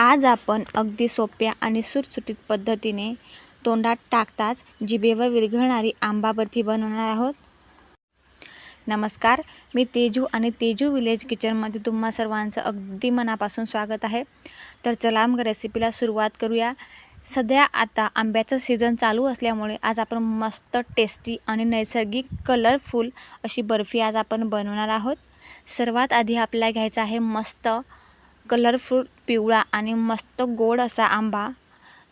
आज आपण अगदी सोप्या आणि सुटसुटीत पद्धतीने तोंडात टाकताच जिभेवर विरघळणारी आंबा बर्फी बनवणार आहोत. नमस्कार मी तेजू आणि तेजू विलेज किचनमध्ये तुम्हा सर्वांचं अगदी मनापासून स्वागत आहे. तर चला मग रेसिपीला सुरुवात करूया. सध्या आता आंब्याचं सीझन चालू असल्यामुळे आज आपण मस्त टेस्टी आणि नैसर्गिक कलरफुल अशी बर्फी आज आपण बनवणार आहोत. सर्वात आधी आपल्याला घ्यायचं आहे मस्त कलरफुल पिवळा आणि मस्त गोड असा आंबा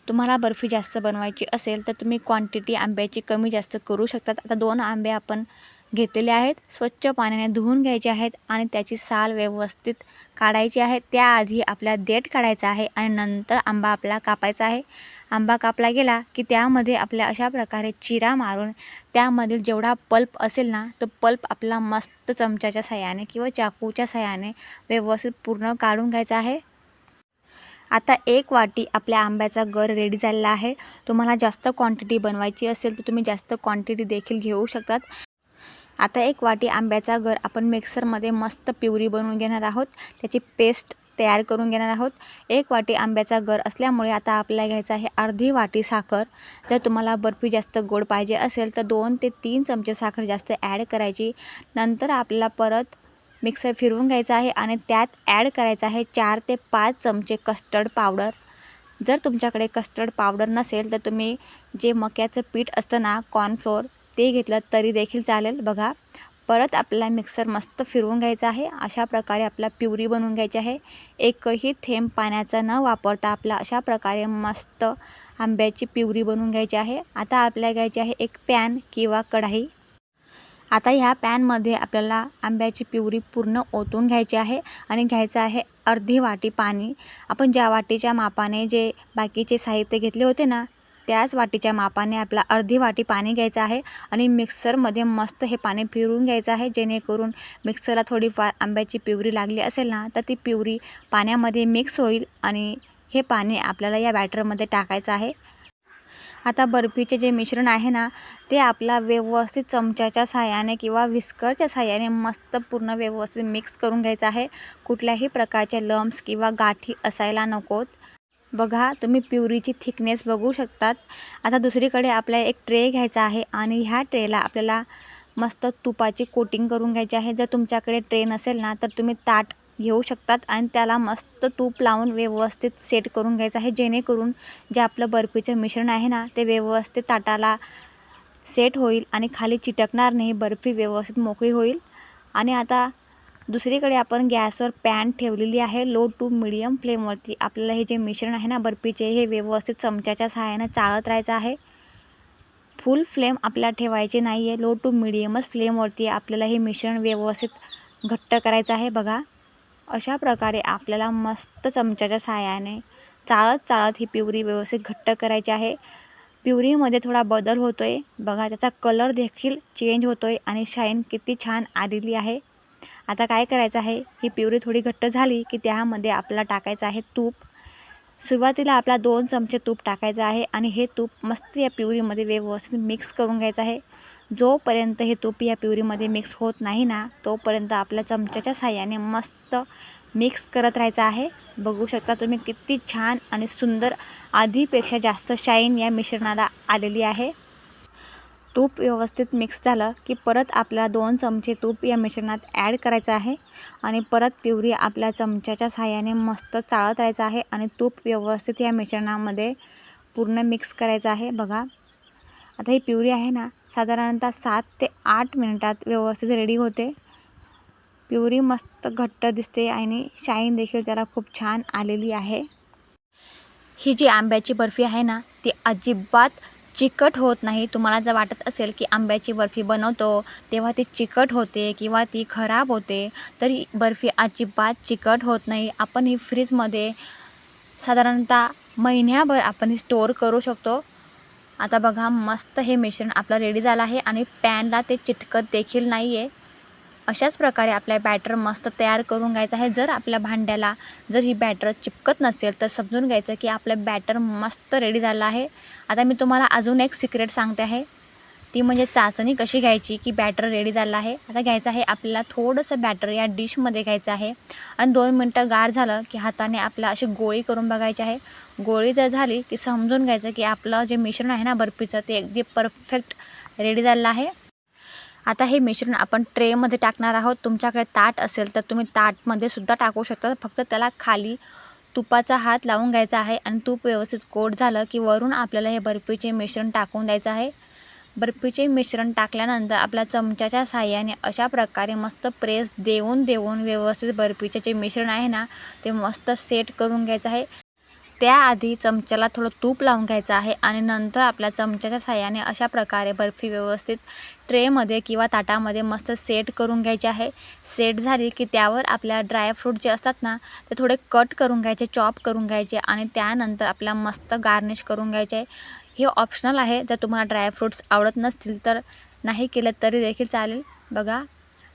तुम्हाला बर्फी जास्त बनवायची असेल तर तुम्ही क्वांटिटी आंब्याची कमी जास्त करू शकतात. आता दोन आंबे आपण घेतलेले आहेत. स्वच्छ पाण्याने धुवून घ्यायचे आहेत आणि त्याची साल व्यवस्थित काढायची आहे. त्याआधी आपल्या देठ काढायचा आहे आणि नंतर आंबा आपला कापायचा आहे. आंबा कापला गेला की त्यामध्ये आपल्या अशा प्रकारे चिरा मारून त्यामधील जेवढा पल्प असेल ना तो पल्प आपला मस्त चमच्याच्या साह्याने किंवा चाकूच्या सहाय्याने व्यवस्थित पूर्ण काढून घ्यायचा आहे. आता एक वाटी आपल्या आंब्याचा गर रेडी झालेला आहे. तुम्हाला जास्त क्वांटिटी बनवायची असेल तर तुम्ही जास्त क्वांटिटी देखील घेऊ शकतात. आता एक वाटी आंब्याचा गर आपण मिक्सरमध्ये मस्त प्युरी बनवून घेणार आहोत. त्याची पेस्ट तयार करून घेणार आहोत. एक वाटी आंब्याचा गर असल्यामुळे आता आपल्याला घ्यायचं आहे अर्धी वाटी साखर. जर तुम्हाला बर्फी जास्त गोड पाहिजे असेल तर दोन ते तीन चमचे साखर जास्त ॲड करायची. नंतर आपल्याला परत मिक्सर फिरवून घ्यायचा आहे आणि त्यात ॲड करायचं आहे चार ते पाच चमचे कस्टर्ड पावडर. जर तुमच्याकडे कस्टर्ड पावडर नसेल तर तुम्ही जे मक्याचं पीठ असतं ना कॉर्नफ्लोअर ते घेतलं तरी देखील चालेल. बघा परत आपला मिक्सर मस्त फिरवून घ्यायचा आहे. अशा प्रकारे आपला प्युरी बनवून घ्यायची आहे. एकही थेंब पाण्याचा न वापरता आपला अशा प्रकारे मस्त आंब्याची प्युरी बनवून घ्यायची आहे. आता आपल्याला घ्यायची आहे एक पॅन किंवा कढाई. आता ह्या पॅनमध्ये आपल्याला आंब्याची प्युरी पूर्ण ओतून घ्यायची आहे आणि घ्यायचं आहे अर्धी वाटी पाणी. आपण ज्या वाटीच्या मापाने जे बाकीचे साहित्य घेतले होते ना त्याच वाटीच्या मापाने आपला अर्धी वाटी पाणी घ्यायचं आहे आणि मिक्सरमध्ये मस्त हे पाणी फिरून घ्यायचं आहे. जेणेकरून मिक्सरला थोडीफार आंब्याची पिवरी लागली असेल ना तर ती पिवरी पाण्यामध्ये मिक्स होईल आणि हे पाणी आपल्याला या बॅटरमध्ये टाकायचं आहे. आता बर्फीचे जे मिश्रण आहे ना ते आपला व्यवस्थित चमच्याच्या साह्याने किंवा विस्करच्या साह्याने मस्त पूर्ण व्यवस्थित मिक्स करून घ्यायचं आहे. कुठल्याही प्रकारचे लम्स किंवा गाठी असायला नकोत. बघा तुम्ही प्युरीची थिकनेस बघू शकतात. आता दुसरीकडे आपल्याला एक ट्रे घ्यायचा आहे आणि ह्या ट्रेला आपल्याला मस्त तुपाची कोटिंग करून घ्यायची आहे. जर तुमच्याकडे ट्रे नसेल ना तर तुम्ही ताट घेऊ शकतात आणि त्याला मस्त तूप लावून व्यवस्थित सेट करून घ्यायचं आहे. जेणेकरून जे आपलं बर्फीचं मिश्रण आहे ना ते व्यवस्थित ताटाला सेट होईल आणि खाली चिटकणार नाही बर्फी व्यवस्थित मोकळी होईल. आणि आता दुसरीकडे आपण गॅसवर पॅन ठेवलेली आहे. लो टू मिडियम फ्लेमवरती आपल्याला हे जे मिश्रण आहे ना बर्फीचे हे व्यवस्थित चमच्याच्या सहाय्यानं चाळत राहायचं आहे. फुल फ्लेम आपल्याला ठेवायची नाही आहे लो टू मिडियमच फ्लेमवरती आपल्याला हे मिश्रण व्यवस्थित घट्ट करायचं आहे बघा. अशा प्रकारे आपल्याला मस्त चमच्याच्या सहाय्याने चाळत चाळत ही पिवरी व्यवस्थित घट्ट करायची आहे. पिवरीमध्ये थोडा बदल होतो आहे बघा त्याचा कलर देखील चेंज होतो आहे आणि शाईन किती छान आलेली आहे. आता काय करायचं आहे? ही पिवरी थोडी घट्ट झाली की त्यामध्ये आपल्याला टाकायचं आहे तूप. सुरुवातीला आपला दोन चमचे तूप टाकायचं आहे आणि हे तूप मस्त या पिवरीमध्ये व्यवस्थित मिक्स करून घ्यायचं आहे. जोपर्यंत हे तूप या पिवरीमध्ये मिक्स होत नाही ना तोपर्यंत आपल्या चमच्याच्या साह्याने मस्त मिक्स करत राहायचं आहे. बघू शकता तुम्ही किती छान आणि सुंदर आधीपेक्षा जास्त शाईन या मिश्रणाला आलेली आहे. तूप व्यवस्थित मिक्स झालं की परत आपल्याला दोन चमचे तूप या मिश्रणात ॲड करायचं आहे. आणि परत पिवरी आपल्या चमच्याच्या साह्याने मस्त चाळत राहायचं आहे आणि तूप व्यवस्थित या मिश्रणामध्ये पूर्ण मिक्स करायचं आहे. बघा. आता ही प्युरी आहे ना साधारणतः सात ते आठ मिनटात व्यवस्थित रेडी होते. प्युरी मस्त घट्ट दिसते आणि शाईन देखील त्याला खूप छान आलेली आहे. ही जी आंब्याची बर्फी आहे ना ती अजिबात चिकट होत नाही. तुम्हाला जर वाटत असेल की आंब्याची बर्फी बनवतो तेव्हा ती चिकट होते किंवा ती खराब होते तरी बर्फी अजिबात चिकट होत नाही. आपण ही फ्रीजमध्ये साधारणतः महिन्याभर आपण ही स्टोअर करू शकतो. आता बघा मस्त हे मिश्रण आपलं रेडी झालं आहे आणि पॅनला ते चिटकत देखील नाही आहे अशाच प्रकारे आपल्या बॅटर मस्त तयार करून घ्यायचं आहे. जर आपल्या भांड्याला जर ही बॅटर चिपकत नसेल तर समजून घ्यायचं की आपलं बॅटर मस्त रेडी झालं आहे. आता मी तुम्हाला अजून एक सिक्रेट सांगते आहे. ती म्हणजे चाचणी कशी घ्यायची की बॅटर रेडी झालं आहे. आता घ्यायचं आहे आपल्याला थोडंसं बॅटर या डिशमध्ये घ्यायचं आहे. आणि दोन मिनटं गार झालं की हाताने आपल्याला अशी गोळी करून बघायची आहे. गोळी जर झाली की समजून घ्यायचं की आपलं जे मिश्रण आहे ना बर्फीचं ते अगदी परफेक्ट रेडी झालं आहे. आता हे मिश्रण आपण ट्रेमध्ये टाकणार आहोत. तुमच्याकडे ताट असेल तर तुम्ही ताटमध्ये सुद्धा टाकू शकता. फक्त त्याला खाली तुपाचा हात लावून घ्यायचा आहे आणि तूप व्यवस्थित कोट झालं की वरून आपल्याला हे बर्फीचे मिश्रण टाकून द्यायचं आहे. बर्फीचे मिश्रण टाकल्यानंतर आपल्या चमच्याच्या साह्याने अशा प्रकारे मस्त प्रेस देऊन देऊन व्यवस्थित बर्फीचे जे मिश्रण आहे ना ते मस्त सेट करून घ्यायचं आहे. त्याआधी चमच्याला थोडं तूप लावून घ्यायचं आहे आणि नंतर आपल्या चमच्याच्या साह्याने अशा प्रकारे बर्फी व्यवस्थित ट्रेमध्ये किंवा ताटामध्ये मस्त सेट करून घ्यायची आहे. सेट झाली की त्यावर आपल्या ड्रायफ्रूट जे असतात ना ते थोडे कट करून घ्यायचे चॉप करून घ्यायचे आणि त्यानंतर आपल्या मस्त गार्निश करून घ्यायचे. आहे हे ऑप्शनल आहे. जर तुम्हाला ड्रायफ्रूट्स आवडत नसतील तर नाही केलं तरी देखील चालेल. बघा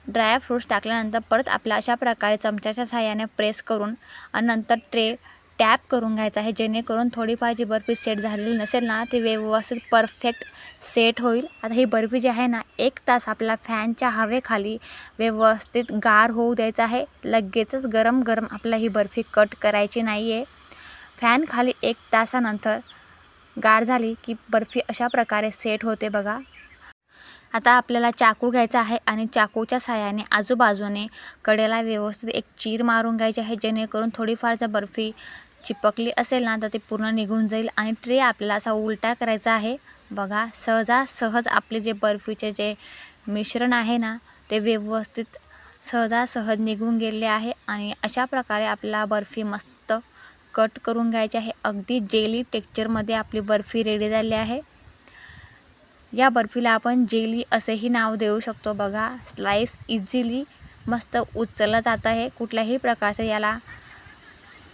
ड्रायफ्रूट्स टाकल्यानंतर परत आपल्या अशा प्रकारे चमच्याच्या साह्याने प्रेस करून आणि नंतर ट्रे टॅप करून घ्यायचा आहे जेणेकरून थोडीफार जी बर्फी सेट झालेली नसेल ना ती व्यवस्थित परफेक्ट सेट होईल. आता ही बर्फी जी आहे ना एक तास आपल्या फॅनच्या हवेखाली व्यवस्थित गार होऊ द्यायचं आहे. लगेचच गरम गरम आपला ही बर्फी कट करायची नाही आहे फॅनखाली एक तासानंतर गार झाली की बर्फी अशा प्रकारे सेट होते बघा. आता आपल्याला चाकू घ्यायचा आहे आणि चाकूच्या साह्याने आजूबाजूने कडेला व्यवस्थित एक चीर मारून घ्यायची आहे जेणेकरून थोडीफार जर बर्फी चिपकली असेल ना तर ते पूर्ण निघून जाईल. आणि ट्रे आपल्याला असा उलटा करायचा आहे. बघा सहजासहज आपले जे बर्फीचे जे मिश्रण आहे ना ते व्यवस्थित सहजासहज निघून गेले आहे. आणि अशा प्रकारे आपल्याला बर्फी मस्त कट करून घ्यायची आहे. अगदी जेली टेक्चरमध्ये आपली बर्फी रेडी झाली आहे. या बर्फीला आपण जेली असेही नाव देऊ शकतो. बघा स्लाईस इझिली मस्त उचललं जात आहे. कुठल्याही प्रकारचं याला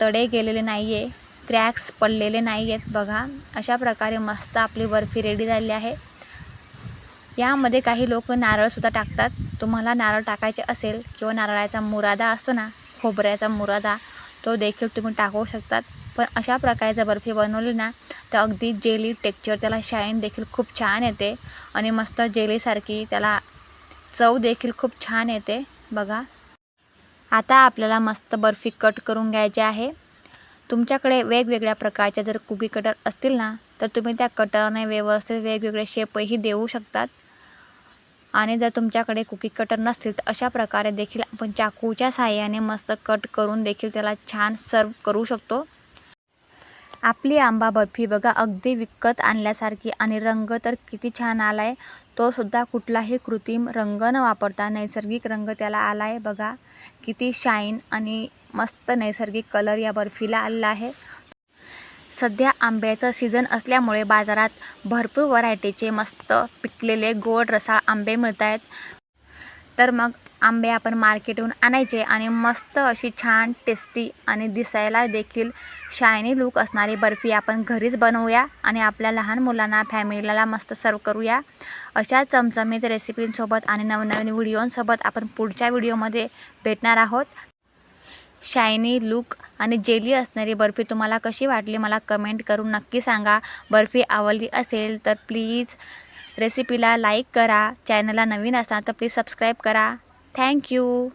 तडे गेलेले नाही आहे क्रॅक्स पडलेले नाही आहेत बघा. अशा प्रकारे मस्त आपली बर्फी रेडी झाली आहे. यामध्ये काही लोक नारळसुद्धा टाकतात. तुम्हाला नारळ टाकायचे असेल किंवा नारळाचा मुरादा असतो ना खोबऱ्याचा मुरादा तो देखील तुम्ही टाकू शकतात. पण अशा प्रकारचं बर्फी बनवली ना तर अगदी जेली टेक्चर त्याला शाईन देखील खूप छान येते. आणि मस्त जेलीसारखी त्याला चव देखील खूप छान येते. बघा. आता आपल्याला मस्त बर्फी कट करून घ्यायची आहे. तुमच्याकडे वेगवेगळ्या प्रकारच्या जर कुकी कटर असतील ना तर तुम्ही त्या कटरने व्यवस्थित वेगवेगळे शेपही देऊ शकतात. आणि जर तुमच्याकडे कुकी कटर नसतील तर अशा प्रकारे देखील आपण चाकूच्या साह्याने मस्त कट करून देखील त्याला छान सर्व करू शकतो. आपली आंबा बर्फी बघा अगदी विकत आणल्यासारखी आणि रंग तर किती छान आला आहे तो सुद्धा कुठलाही कृत्रिम रंग न वापरता नैसर्गिक रंग त्याला आला आहे बघा. किती शाईन आणि मस्त नैसर्गिक कलर या बर्फीला आलेला आहे. सध्या आंब्याचं सीझन असल्यामुळे बाजारात भरपूर व्हरायटीचे मस्त पिकलेले गोड रसाळ आंबे मिळत आहेत तर मग आंबे आपण मार्केटहून आणायचे आणि मस्त अशी छान टेस्टी आणि दिसायला देखील शायनी लूक असणारी बर्फी आपण घरीच बनवूया आणि आपल्या लहान मुलांना फॅमिलीला मस्त सर्व करूया. अशा चमचमीत रेसिपींसोबत आणि नवनवीन व्हिडिओंसोबत आपण पुढच्या व्हिडिओमध्ये भेटणार आहोत. शायनी लूक आणि जेली असणारी बर्फी तुम्हाला कशी वाटली मला कमेंट करून नक्की सांगा. बर्फी आवडली असेल तर प्लीज रेसिपीला लाईक करा चॅनलला नवीन असणार तर प्लीज सबस्क्राईब करा. थँक्यू